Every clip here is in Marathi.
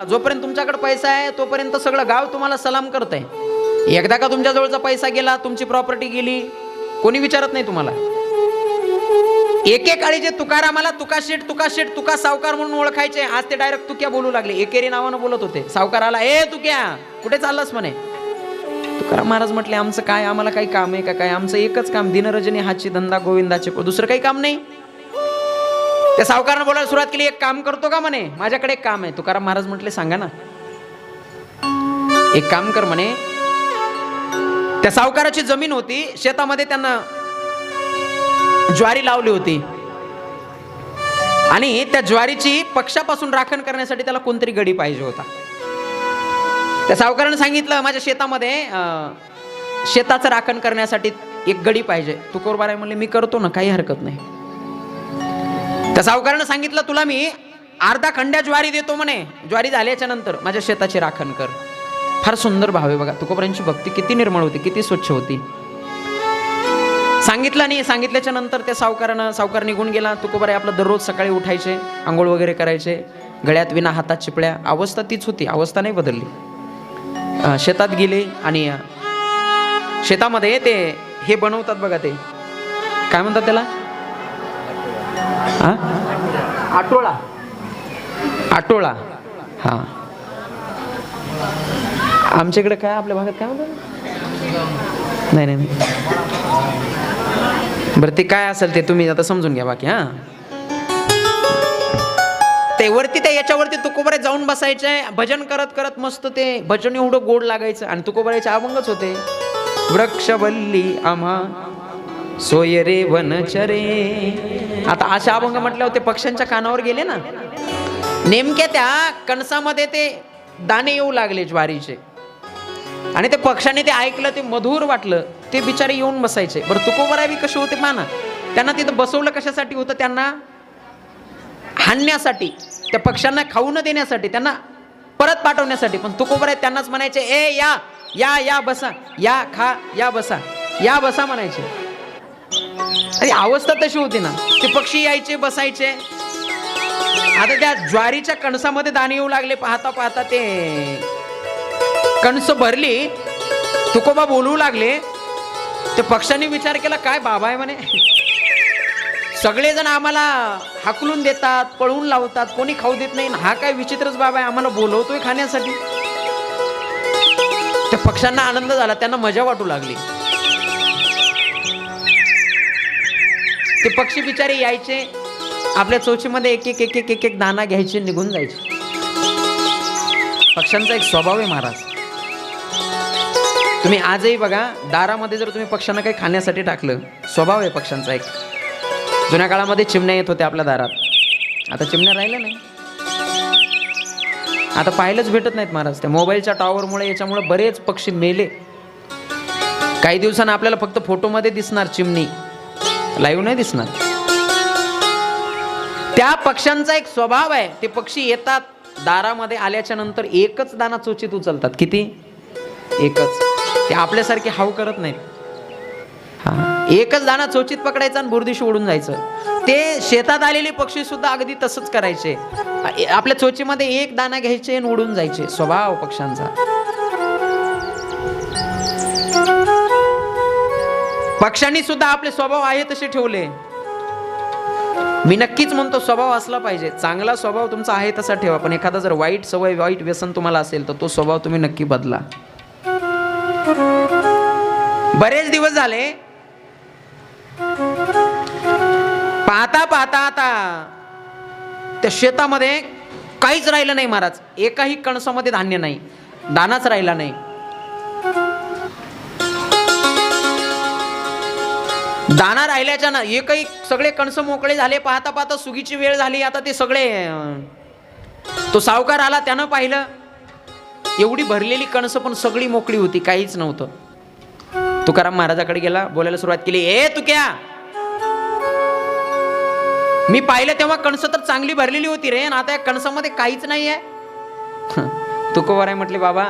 जोपर्यंत तुमच्याकडे पैसा आहे तोपर्यंत सगळं गाव तुम्हाला सलाम करत आहे एकदा का तुमच्या जवळचा पैसा गेला तुमची प्रॉपर्टी गेली कोणी विचारत नाही तुम्हाला. एकेकाळी जे तुकारामाला तुका शेठ तुका शेठ तुका सावकार म्हणून ओळखायचे. आज ते डायरेक्ट तुक्या बोलू लागले. एकेरी नावानं बोलत होते. सावकाराला ए तुक्या कुठे चाललास? म्हणे. तुकाराम महाराज म्हटले आमचं काय आम्हाला काही काम आहे का? काय आमचं एकच काम दिनरजनी हाची धंदा गोविंदाचे दुसरं काही काम नाही. त्या सावकारनं बोलायला सुरुवात केली एक काम करतो का म्हणे? माझ्याकडे एक काम आहे. तुकाराम महाराज म्हटले सांगा ना. एक काम कर म्हणे. त्या सावकाराची जमीन होती शेतामध्ये त्यांना ज्वारी लावली होती. आणि त्या ज्वारीची पक्षापासून राखण करण्यासाठी त्याला कोणतरी गडी पाहिजे होता. त्या सावकारानं सांगितलं माझ्या शेतामध्ये शेताचं राखण करण्यासाठी एक गडी पाहिजे. तुकोरबाराय म्हणले मी करतो ना काही हरकत नाही. त्या सावकारानं सांगितलं तुला मी अर्धा खंड्या ज्वारी देतो म्हणे. ज्वारी झाल्याच्यानंतर माझ्या शेताची राखण कर. फार सुंदर भाव आहे बघा. तुकोबरांची भक्ती किती निर्मळ होती किती स्वच्छ होती. सांगितलं नाही. सांगितल्याच्या नंतर त्या सावकारानं सावकार निघून गेला. तुकोबराय आपलं दररोज सकाळी उठायचे आंघोळ वगैरे करायचे. गळ्यात विना हातात चिपळ्या. अवस्था तीच होती. अवस्था नाही बदलली. शेतात गेले आणि शेतामध्ये ते हे बनवतात बघा ते. काय म्हणतात त्याला? आटोळा. आटोळा. हा. आमच्याकडे काय आपल्या भागात काय म्हणतात? नाही नाही. बरं ते काय असेल ते तुम्ही आता समजून घ्या बाकी हा. ते वरती त्या याच्यावरती तुकोबरे जाऊन बसायचे भजन करत करत मस्त ते भजन एवढं गोड लागायचं आणि तुकोबऱ्याचे अभंगच होते. वृक्षवल्ली आम्हा सोय रे वनचरे आता अशा अभंग म्हटल्यावर ते पक्ष्यांच्या कानावर गेले ना? नेमक्या त्या कणसामध्ये ते दाणे येऊ लागले ज्वारीचे. आणि ते पक्षाने ते ऐकलं ते मधुर वाटलं. ते बिचारे येऊन बसायचे. बरं तुकोबराय बी कसे होते माना? त्यांना तिथं बसवलं कशासाठी होतं? त्यांना हाणण्यासाठी त्या पक्ष्यांना खाऊ न देण्यासाठी त्यांना परत पाठवण्यासाठी. पण तुकोबराय त्यांनाच म्हणायचे ए या या या बसा. या खा या बसा. या बसा म्हणायचे. अरे अवस्था तशी होती ना ते पक्षी यायचे बसायचे. आता त्या ज्वारीच्या कणसामध्ये दाणे येऊ लागले पाहता पाहता ते कणस भरली. तुकोबा बोलू लागले. ते पक्षांनी विचार केला काय बाबा आहे म्हणे? सगळेजण आम्हाला हाकलून देतात पळवून लावतात कोणी खाऊ देत नाही. हा काय विचित्रच बाबा आहे आम्हाला बोलवतोय खाण्यासाठी. त्या पक्ष्यांना आनंद झाला त्यांना मजा वाटू लागली. ते पक्षी बिचारे यायचे. आपल्या चोचीमध्ये एक एक एक एक एक एक दाना घ्यायचे निघून जायचे. पक्ष्यांचा एक स्वभाव आहे महाराज. तुम्ही आजही बघा दारामध्ये जर तुम्ही पक्ष्यांना काही खाण्यासाठी टाकलं स्वभाव आहे पक्ष्यांचा एक. जुन्या काळामध्ये चिमण्या येत होत्या आपल्या दारात. आता चिमण्या राहिल्या नाही. आता पाहायलाच भेटत नाहीत महाराज. त्या मोबाईलच्या टॉवरमुळे याच्यामुळे बरेच पक्षी मेले. काही दिवसांनी आपल्याला फक्त फोटोमध्ये दिसणार चिमणी. लाईव्ह नाही दिसणार. त्या पक्ष्यांचा एक स्वभाव आहे. ते पक्षी येतात दारामध्ये आल्याच्यानंतर एकच दाना चोचीत उचलतात. किती? एकच. ते आपल्यासारखे हाव करत नाहीत. हा. एकच दाना चोचीत पकडायचा आणि बुरदिशी उडून जायचं. ते शेतात आलेले पक्षी सुद्धा अगदी तसंच करायचे. आपल्या चोचीमध्ये एक दाना घ्यायचे आणि उडून जायचे. स्वभाव पक्ष्यांचा. पक्षांनी सुद्धा आपले स्वभाव आहे तसे ठेवले. मी नक्कीच म्हणतो स्वभाव असला पाहिजे. चांगला स्वभाव तुमचा आहे तसा ठेवा. पण एखादा जर वाईट सवय वाईट व्यसन तुम्हाला असेल तर तो स्वभाव तुम्ही नक्की बदला. बरेच दिवस झाले. पाहता पाहता आता त्या शेतामध्ये काहीच राहिलं नाही महाराज. एकाही कणसामध्ये धान्य नाही. दानाच राहिला नाही. दाना राहिल्याच्या ना एकही सगळे कणस मोकळे झाले पाहता पाहता सुगीची वेळ झाली आता ते सगळे तो सावकार आला त्यानं पाहिलं एवढी भरलेली कणसं पण सगळी मोकळी होती काहीच नव्हतं. तुकाराम महाराजाकडे गेला बोलायला सुरुवात केली ए तुक्या! मी पाहिलं तेव्हा कणसं तर चांगली भरलेली होती रे आणि आता या कणसामध्ये काहीच नाही आहे. तुकोबाराय म्हटले बाबा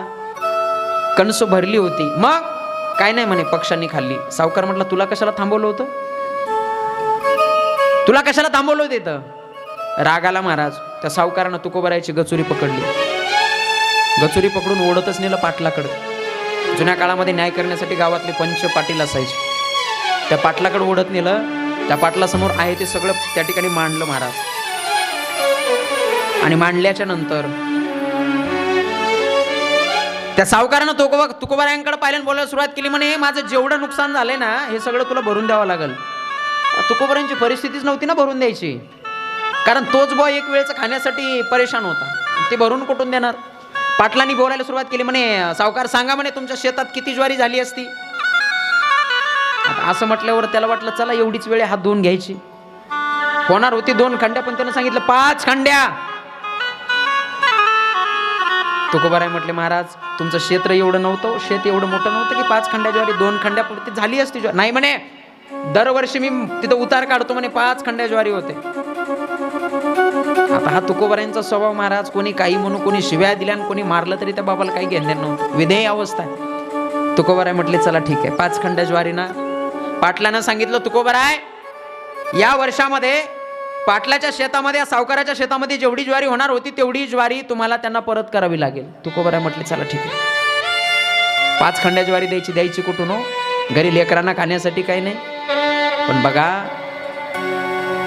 कणस भरली होती. मग? काय नाही म्हणे पक्षांनी खाल्ली. सावकार म्हटलं तुला कशाला थांबवलं होतं? तुला कशाला थांबवलं होतं इथं? रागाला महाराज. त्या सावकारानं तुकोबरायची गचुरी पकडली. गचुरी पकडून ओढतच नेलं पाटलाकडं. जुन्या काळामध्ये न्याय करण्यासाठी गावातले पंच पाटील असायचे. त्या पाटलाकडे ओढत नेलं. त्या पाटलासमोर आहे ते सगळं त्या ठिकाणी मांडलं महाराज. आणि मांडल्याच्या नंतर त्या सावकारानं तुकोबा तुकोबारायांकडे पाहिल्यानं बोलायला सुरुवात केली म्हणे माझं जेवढं नुकसान झालंय ना हे सगळं तुला भरून द्यावं लागेल. तुकोबऱ्यांची परिस्थितीच नव्हती ना भरून द्यायची. कारण तोच बॉ एक वेळचं खाण्यासाठी परेशान होता. ते भरून कुठून देणार? पाटलांनी बोलायला सुरुवात केली म्हणे सावकार सांगा म्हणे तुमच्या शेतात किती ज्वारी झाली असती? असं म्हटल्यावर त्याला वाटलं चला एवढीच वेळ हात धुवून घ्यायची. होणार होती दोन खंड्या पण त्यानं सांगितलं पाच खंड्या. तुकोबाराय म्हटले महाराज तुमचं क्षेत्र एवढं नव्हतं शेत एवढं मोठं नव्हतं की पाच खंड्या ज्वारी दोन खंड्या पुरती झाली असती ज्वारी. नाही म्हणे दरवर्षी मी तिथं उतार काढतो म्हणे पाच खंड्या ज्वारी होते. आता हा तुकोबारायांचा स्वभाव महाराज कोणी काही म्हणू कोणी शिव्या दिल्या आणि कोणी मारलं तरी त्या बाबाला काही घेणार नव्हतं. विधेय अवस्था आहे. तुकोबाराय म्हटले चला ठीक आहे पाच खंड्या ज्वारी ना पाटलानं सांगितलं तुकोबाराय या वर्षामध्ये पाटलाच्या शेतामध्ये या सावकाराच्या शेतामध्ये जेवढी ज्वारी होणार होती तेवढी ज्वारी तुम्हाला त्यांना परत करावी लागेल. तुकोबाराय म्हटले चला ठीक आहे. पाच खंड्या ज्वारी द्यायची द्यायची कुठून हो? घरी लेकरांना खाण्यासाठी काही नाही. पण बघा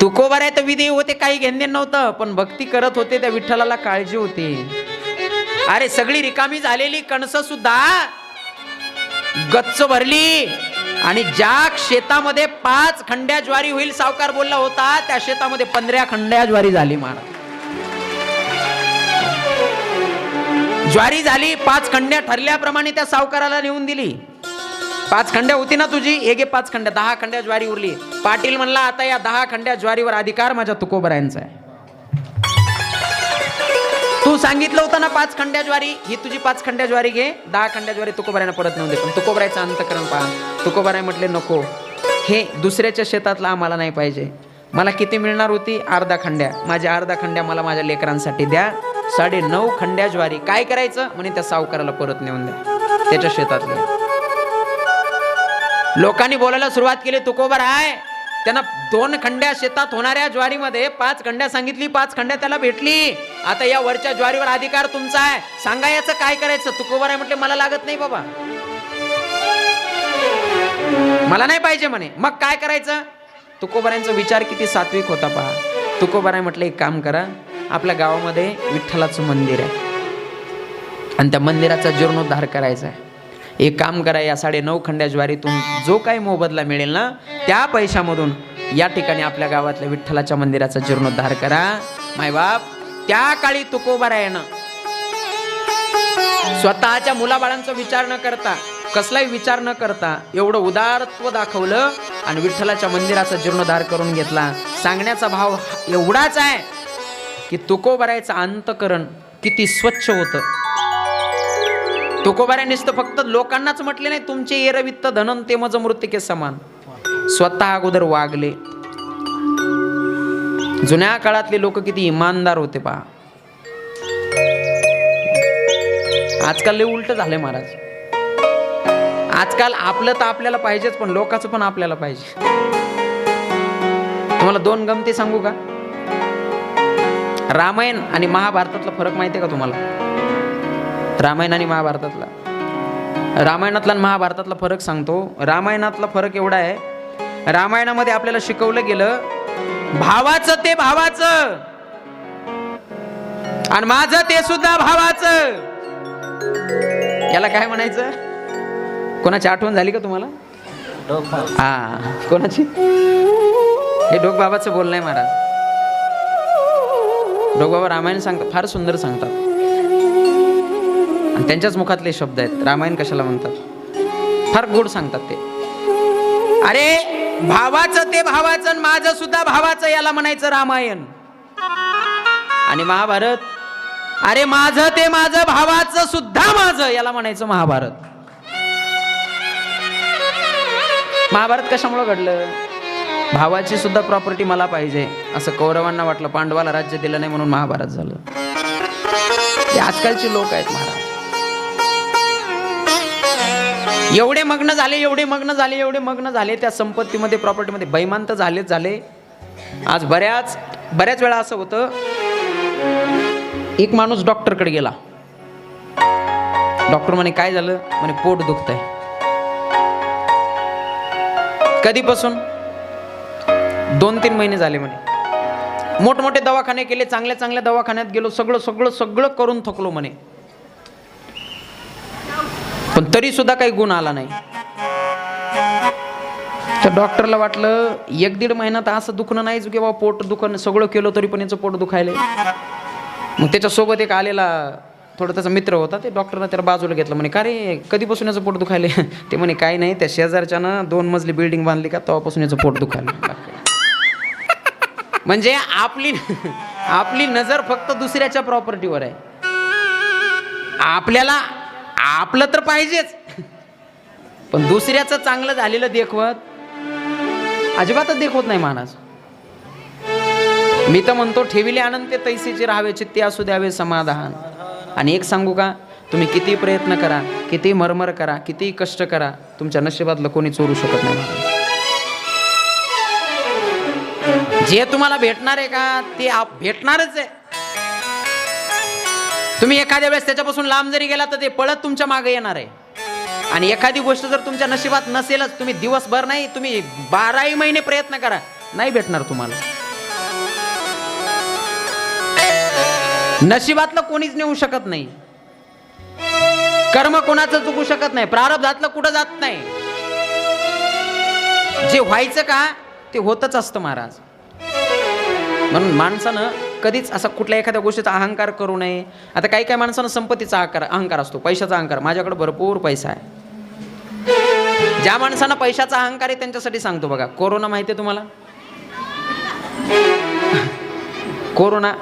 तुकोबर आहे तर विधी होते काही घेणे नव्हतं पण भक्ती करत होते त्या विठ्ठलाला काळजी होती. अरे सगळी रिकामी झालेली कणस सुद्धा गच्च भरली. आणि ज्या शेतामध्ये पाच खंड्या ज्वारी होईल सावकार बोलला होता त्या शेतामध्ये पंधरा खंड्या ज्वारी झाली महाराज. ज्वारी झाली पाच खंड्या ठरल्याप्रमाणे त्या सावकाराला नेऊन दिली. पाच खंड्या होती ना तुझी? एक पाच खंड्या. दहा खंड्या ज्वारी उरली. पाटील म्हणला आता या दहा खंड्या ज्वारीवर अधिकार माझ्या तुकोबरायांचा आहे. तू सांगितलं होतं ना पाच खंड्या ज्वारी? ही तुझी पाच खंड्या ज्वारी घे. दहा खंड्या ज्वारी तुकोबऱ्यानं परत नेऊन दे पण तुकोबरायचं अंतकरण पहा. तुकोबराय म्हटले नको. हे दुसऱ्याच्या शेतातला आम्हाला नाही पाहिजे. मला किती मिळणार होती? अर्धा खंड्या. माझ्या अर्धा खंड्या मला माझ्या लेकरांसाठी द्या. साडे नऊ खंड्या ज्वारी. काय करायचं? म्हणे त्या सावकाराला परत नेऊन द्या त्याच्या शेतातले लोकांनी बोलायला सुरुवात केली तुकोबर आहे त्यांना दोन खंड्या शेतात होणाऱ्या ज्वारीमध्ये पाच खंड्या सांगितली पाच खंड्या त्याला भेटली. आता या वरच्या ज्वारीवर अधिकार तुमचा आहे. सांगा याचं काय करायचं? तुकोबर आहे म्हटले मला लागत नाही बाबा. मला नाही पाहिजे म्हणे. मग काय करायचं? तुकोबरायांचा विचार किती सात्विक होता पहा. तुकोबराय म्हटलं एक काम करा. आपल्या गावामध्ये विठ्ठलाचं मंदिर आहे. आणि त्या मंदिराचा जीर्णोद्धार करायचा आहे. एक काम करा या साडे नऊ खंड्या ज्वारीतून जो काही मोबदला मिळेल ना त्या पैशामधून या ठिकाणी आपल्या गावातल्या विठ्ठलाच्या मंदिराचा जीर्णोद्धार करा. मायबाप त्या काळी तुकोबारायनं स्वतःच्या मुलाबाळांचा विचार न करता कसलाही विचार न करता एवढं उदारत्व दाखवलं आणि विठ्ठलाच्या मंदिराचा जीर्णोद्धार करून घेतला. सांगण्याचा भाव एवढाच आहे की तुकोबरायचं अंतकरण किती स्वच्छ होतं. तुकोबाऱ्या नुसतं फक्त लोकांनाच म्हटले नाही तुमचे एरवित्त धनन ते मज मृत्यके समान. स्वतः अगोदर वागले. जुन्या काळातले लोक किती इमानदार होते पहा. आजकाल उलट झालंय महाराज. आजकाल आपलं तर आपल्याला पाहिजेच पण लोकांचं पण आपल्याला पाहिजे. तुम्हाला दोन गमती सांगू का? रामायण आणि महाभारतातला फरक माहिती आहे का तुम्हाला? रामायण आणि महाभारतातला. रामायणातला आणि महाभारतातला फरक सांगतो. रामायणातला फरक एवढा आहे रामायणामध्ये आपल्याला शिकवलं गेलं भावाचं ते भावाचं. आणि माझं ते सुद्धा भावाचं. याला काय म्हणायचं? कोणाची आठवण झाली का तुम्हाला? हा कोणाची? हे डोक बाबाचं बोलणं आहे महाराज. डोक बाबा रामायण सांगतात फार सुंदर सांगतात. आणि त्यांच्याच मुखातले शब्द आहेत. रामायण कशाला म्हणतात? फार गोड सांगतात ते. अरे भावाचं ते भावाचं आणि माझं सुद्धा भावाचं याला म्हणायचं रामायण. आणि महाभारत अरे माझं ते माझं भावाचं सुद्धा माझं याला म्हणायचं महाभारत. महाभारत कशामुळे घडलं? भावाची सुद्धा प्रॉपर्टी मला पाहिजे असं कौरवांना वाटलं पांडवाला राज्य दिलं नाही म्हणून महाभारत झालं. हे आजकालचे लोक आहेत महाराज. एवढे मग्न झाले एवढे मग्न झाले एवढे मग्न झाले त्या संपत्तीमध्ये प्रॉपर्टीमध्ये बैमान तर झालेच झाले. आज बऱ्याच बऱ्याच वेळा असं होतं एक माणूस डॉक्टरकडे गेला. डॉक्टर म्हणे काय झालं? म्हणे पोट दुखत आहे कधीपासून? दोन तीन महिने झाले म्हणे. मोठमोठे दवाखाने केले चांगल्या चांगल्या दवाखान्यात गेलो सगळं सगळं सगळं करून थकलो म्हणे. पण तरी सुद्धा काही गुण आला नाही. तर डॉक्टरला वाटलं एक दीड महिना तर असं दुखणं नाहीच की बाबा पोट दुखणं सगळं केलं तरी पण याचं पोट दुखायलंय. मग त्याच्यासोबत एक आलेला थोडा त्याचा मित्र होता ते डॉक्टरनं त्याला बाजूला घेतलं म्हणे का रे कधीपासून याचं पोट दुखायले ते म्हणे काय नाही त्या शेजारच्यानं दोन मजली बिल्डिंग बांधली का तेव्हापासून याचं पोट दुखायलं म्हणजे आपली आपली नजर फक्त दुसऱ्याच्या प्रॉपर्टीवर आहे. आपल्याला आपलं तर पाहिजेच. पण दुसऱ्याचं चांगलं झालेलं देखवत अजिबातच देखवत नाही महाराज. मी तर म्हणतो ठेविले आनंद ते तैसेचे राहावे चित्ते असू द्यावे समाधान. आणि एक सांगू का तुम्ही किती प्रयत्न करा किती मरमर करा किती कष्ट करा तुमच्या नशिबातलं कोणी चोरू शकत नाही जे तुम्हाला भेटणार आहे का ते आप भेटणारच आहे. तुम्ही एखाद्या वेळेस त्याच्यापासून लांब जरी गेला तर ते पळत तुमच्या मागे येणार आहे. आणि एखादी गोष्ट जर तुमच्या नशिबात नसेलच तुम्ही दिवसभर नाही तुम्ही बाराही महिने प्रयत्न करा नाही भेटणार तुम्हाला. नशिबातलं कोणीच नेऊ शकत नाही. कर्म कोणाचं चुकू शकत नाही. प्रारब्धातलं कुठं जात नाही. जे व्हायचं का ते होतच असतं महाराज. म्हणून माणसानं कधीच असा कुठल्या एखाद्या गोष्टीचा अहंकार करू नये. आता काही काही माणसानं संपत्तीचा आकार अहंकार असतो पैशाचा अहंकार. माझ्याकडे भरपूर पैसा आहे. ज्या माणसानं पैशाचा अहंकार आहे त्यांच्यासाठी सांगतो बघा. कोरोना माहिती आहे तुम्हाला? कोरोना